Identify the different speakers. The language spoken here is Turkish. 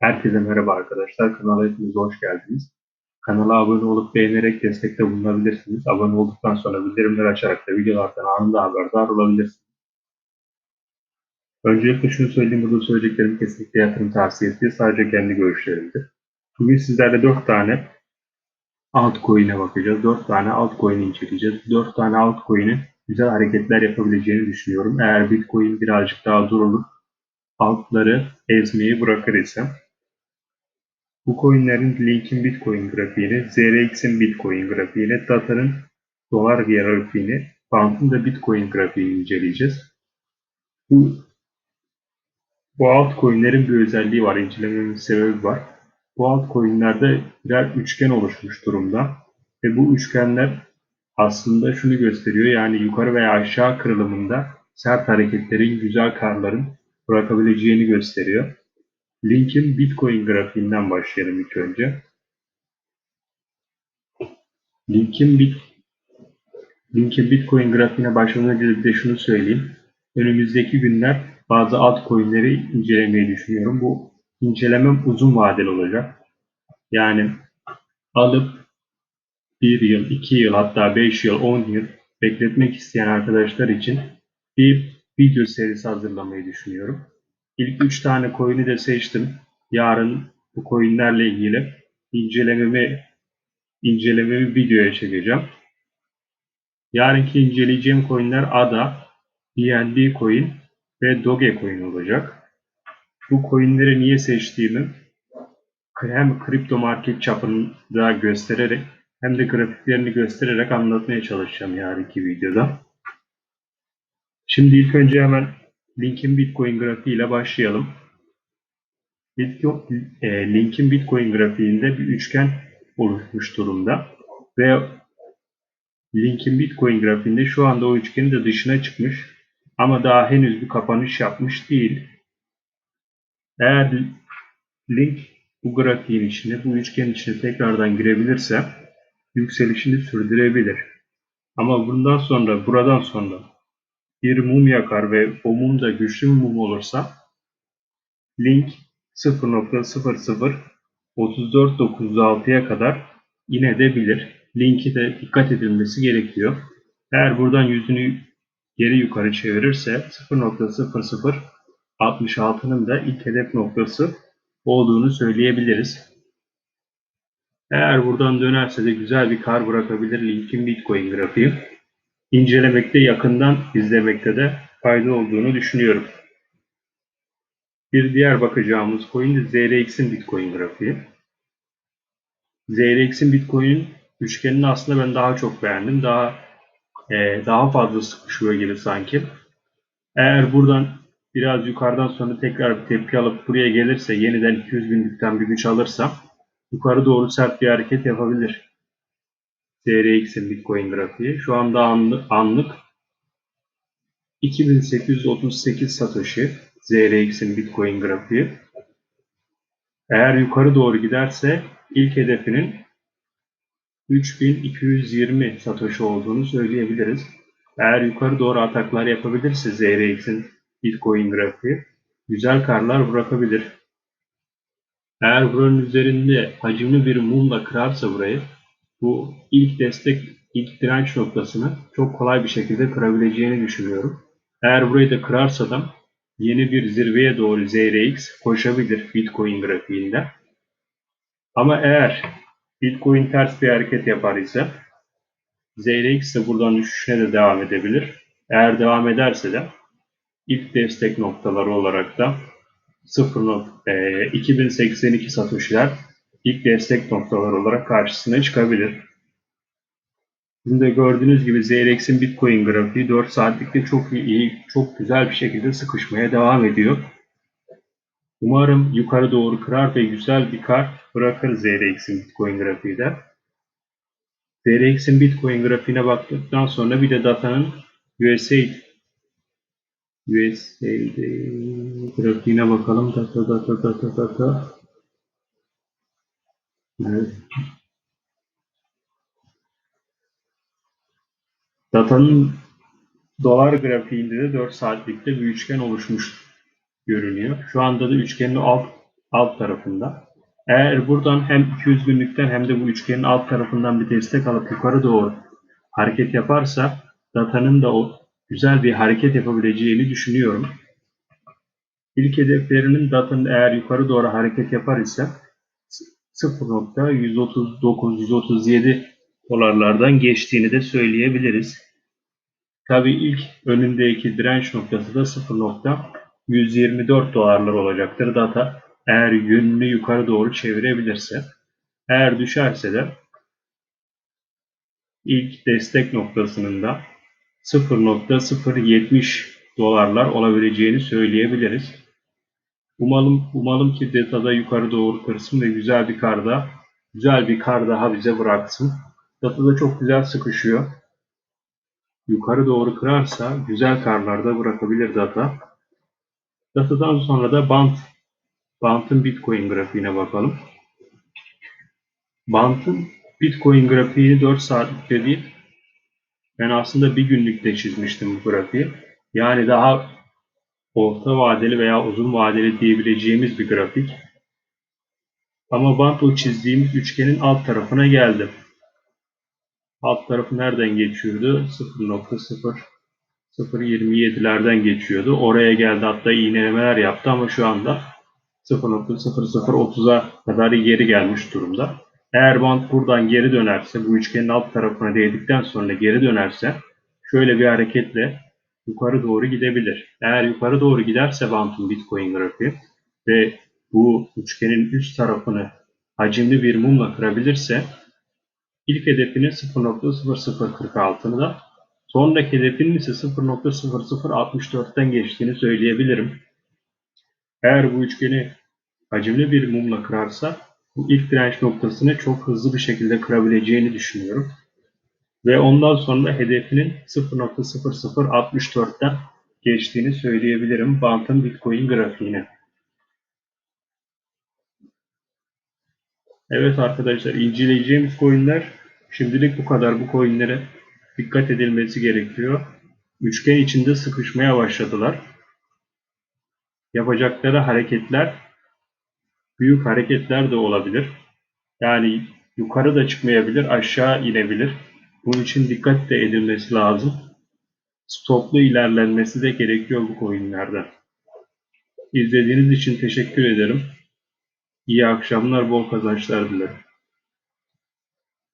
Speaker 1: Herkese merhaba arkadaşlar. Kanala hepiniz hoş geldiniz. Kanala abone olup beğenerek destekte bulunabilirsiniz. Abone olduktan sonra bildirimleri açarak da videolardan anında haberdar olabilirsiniz. Öncelikle şunu söyleyeyim. Burada söyleyeceklerim kesinlikle yatırım tavsiyesi değil. Sadece kendi görüşlerimdir. Bugün sizlerle 4 tane altcoin'e bakacağız. 4 tane altcoin inceleyeceğiz. 4 tane altcoin'in güzel hareketler yapabileceğini düşünüyorum. Eğer Bitcoin birazcık daha durulur, altları ezmeyi bırakır ise bu coinlerin linkin Bitcoin grafiğini, ZRX'in Bitcoin grafiğini, Data'nın dolar grafiğini, Bant'ın da Bitcoin grafiğini inceleyeceğiz. Bu, bu altcoinlerin bir özelliği var, incelememin sebebi var. Bu altcoinlerde birer üçgen oluşmuş durumda ve bu üçgenler aslında şunu gösteriyor yani yukarı veya aşağı kırılımında sert hareketlerin, güzel karların bırakabileceğini gösteriyor. Linkin Bitcoin grafiğinden başlayalım ilk önce. Linkin Bit Linkin Bitcoin grafiğine başlamadan önce de şunu söyleyeyim. Önümüzdeki günler bazı altcoin'leri incelemeyi düşünüyorum. Bu incelemem uzun vadeli olacak. Yani alıp 1 yıl, 2 yıl hatta 5 yıl, 10 yıl bekletmek isteyen arkadaşlar için bir video serisi hazırlamayı düşünüyorum. İlk 3 tane coin'i de seçtim. Yarın bu coin'lerle ilgili incelememi incelememi videoya çekeceğim. Yarınki inceleyeceğim coin'ler ADA, BNB coin ve Dogecoin olacak. Bu coin'leri niye seçtiğimi hem kripto market çapında göstererek hem de grafiklerini göstererek anlatmaya çalışacağım yarınki videoda. Şimdi ilk önce hemen Link'in Bitcoin grafiği ile başlayalım. E, Link'in Bitcoin grafiğinde bir üçgen oluşmuş durumda ve Link'in Bitcoin grafiğinde şu anda o üçgenin de dışına çıkmış ama daha henüz bir kapanış yapmış değil. Eğer Link bu grafiğin içine, bu üçgenin içine tekrardan girebilirse yükselişini sürdürebilir. Ama bundan sonra, buradan sonra bir mum yakar ve o mum da güçlü bir mum olursa link 0.003496'ya kadar inebilir. Linki de dikkat edilmesi gerekiyor. Eğer buradan yüzünü geri yukarı çevirirse 0.0066'nın da ilk hedef noktası olduğunu söyleyebiliriz. Eğer buradan dönerse de güzel bir kar bırakabilir linkin Bitcoin grafiği incelemekte, yakından izlemekte de fayda olduğunu düşünüyorum. Bir diğer bakacağımız coin de ZRX'in Bitcoin grafiği. ZRX'in Bitcoin'in üçgenini aslında ben daha çok beğendim. Daha e, daha fazla sıkışıyor gibi sanki. Eğer buradan biraz yukarıdan sonra tekrar bir tepki alıp buraya gelirse yeniden 200 binlikten bir güç alırsa yukarı doğru sert bir hareket yapabilir. TRX'in Bitcoin grafiği. Şu anda anlık 2838 Satoshi ZRX'in Bitcoin grafiği. Eğer yukarı doğru giderse ilk hedefinin 3220 Satoshi olduğunu söyleyebiliriz. Eğer yukarı doğru ataklar yapabilirse ZRX'in Bitcoin grafiği güzel karlar bırakabilir. Eğer buranın üzerinde hacimli bir mumla kırarsa burayı bu ilk destek, ilk direnç noktasını çok kolay bir şekilde kırabileceğini düşünüyorum. Eğer burayı da kırarsa da yeni bir zirveye doğru ZRX koşabilir Bitcoin grafiğinde. Ama eğer Bitcoin ters bir hareket yapar ise ZRX de buradan düşüşüne de devam edebilir. Eğer devam ederse de ilk destek noktaları olarak da 0. E, 2082 satışlar ilk destek noktaları olarak karşısına çıkabilir. Şimdi de gördüğünüz gibi ZRX'in Bitcoin grafiği 4 saatlikte çok iyi, çok güzel bir şekilde sıkışmaya devam ediyor. Umarım yukarı doğru kırar ve güzel bir kar bırakır ZRX'in Bitcoin grafiği de. ZRX'in Bitcoin grafiğine baktıktan sonra bir de datanın USA USA'de grafiğine bakalım. Data data data data. Datanın dolar grafiğinde de 4 saatlikte bir üçgen oluşmuş görünüyor. Şu anda da üçgenin alt, alt tarafında. Eğer buradan hem 200 günlükten hem de bu üçgenin alt tarafından bir destek alıp yukarı doğru hareket yaparsa datanın da o güzel bir hareket yapabileceğini düşünüyorum. İlk hedeflerinin datanın eğer yukarı doğru hareket yapar ise 0.139-137 dolarlardan geçtiğini de söyleyebiliriz. Tabi ilk önündeki direnç noktası da 0.124 dolarlar olacaktır data eğer yönünü yukarı doğru çevirebilirse. Eğer düşerse de ilk destek noktasının da 0.070 dolarlar olabileceğini söyleyebiliriz. Umalım umalım ki datada yukarı doğru kırsın ve güzel bir karda güzel bir kar daha bize bıraksın. Datada çok güzel sıkışıyor. Yukarı doğru kırarsa güzel karlarda bırakabilir data. Datadan sonra da bant Bant'ın Bitcoin grafiğine bakalım. Bant'ın Bitcoin grafiğini 4 saatlikte değil, ben aslında bir günlükte çizmiştim bu grafiği. Yani daha orta vadeli veya uzun vadeli diyebileceğimiz bir grafik. Ama bant o çizdiğimiz üçgenin alt tarafına geldi. Alt tarafı nereden geçiyordu? 0.0 geçiyordu. Oraya geldi hatta iğnelemeler yaptı ama şu anda 0.0030'a kadar geri gelmiş durumda. Eğer bant buradan geri dönerse, bu üçgenin alt tarafına değdikten sonra geri dönerse şöyle bir hareketle yukarı doğru gidebilir. Eğer yukarı doğru giderse bantın Bitcoin grafiği ve bu üçgenin üst tarafını hacimli bir mumla kırabilirse ilk hedefinin 0.0046'ını da sonraki hedefinin ise 0.0064'ten geçtiğini söyleyebilirim. Eğer bu üçgeni hacimli bir mumla kırarsa bu ilk direnç noktasını çok hızlı bir şekilde kırabileceğini düşünüyorum. Ve ondan sonra hedefinin 0.0064'ten geçtiğini söyleyebilirim Bant'ın Bitcoin grafiğini. Evet arkadaşlar inceleyeceğimiz coinler şimdilik bu kadar. Bu coinlere dikkat edilmesi gerekiyor. Üçgen içinde sıkışmaya başladılar yapacakları hareketler büyük hareketler de olabilir. Yani yukarı da çıkmayabilir, aşağı inebilir. Bunun için dikkat de edilmesi lazım. Stoplu ilerlenmesi de gerekiyor bu coinlerde. İzlediğiniz için teşekkür ederim. İyi akşamlar, bol kazançlar dilerim.